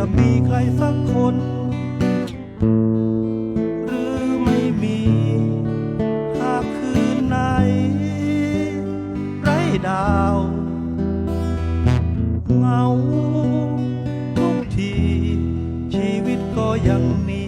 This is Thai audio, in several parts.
จะมีใครสักคน หรือไม่มี หากคืนไหน ไรดาวเงาทุกที ชีวิตก็ยังมี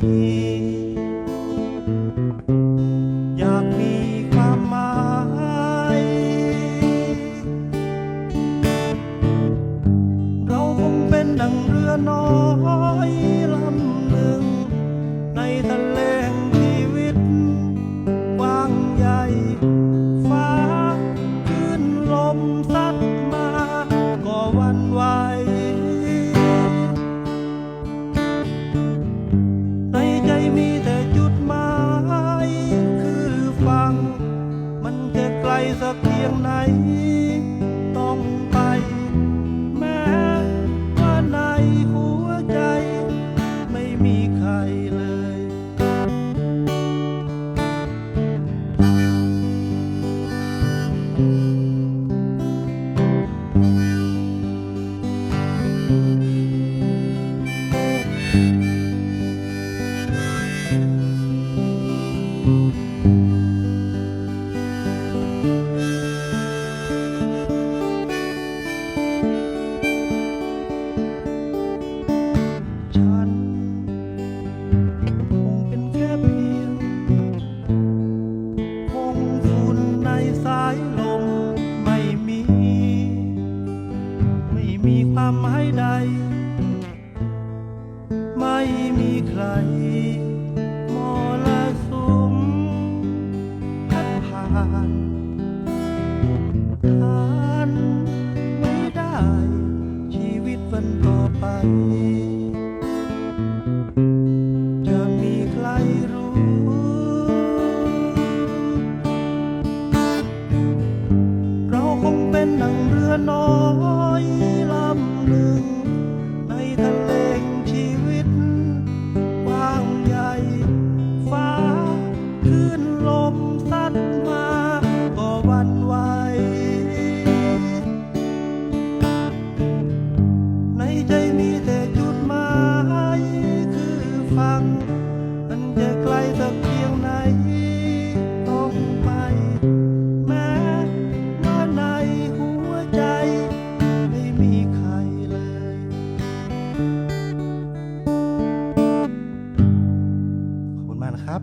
thank you ไม่มีใครมรสุมพัดผ่านทานไม่ได้ชีวิตวันต่อไป จะมีใครรู้ เราคงเป็นดังเรือน้อย ฟัง มันจะไกลสักเพียงไหนต้องไป แม้ว่าในหัวใจไม่มีใครเลย ขอบคุณมากนะครับ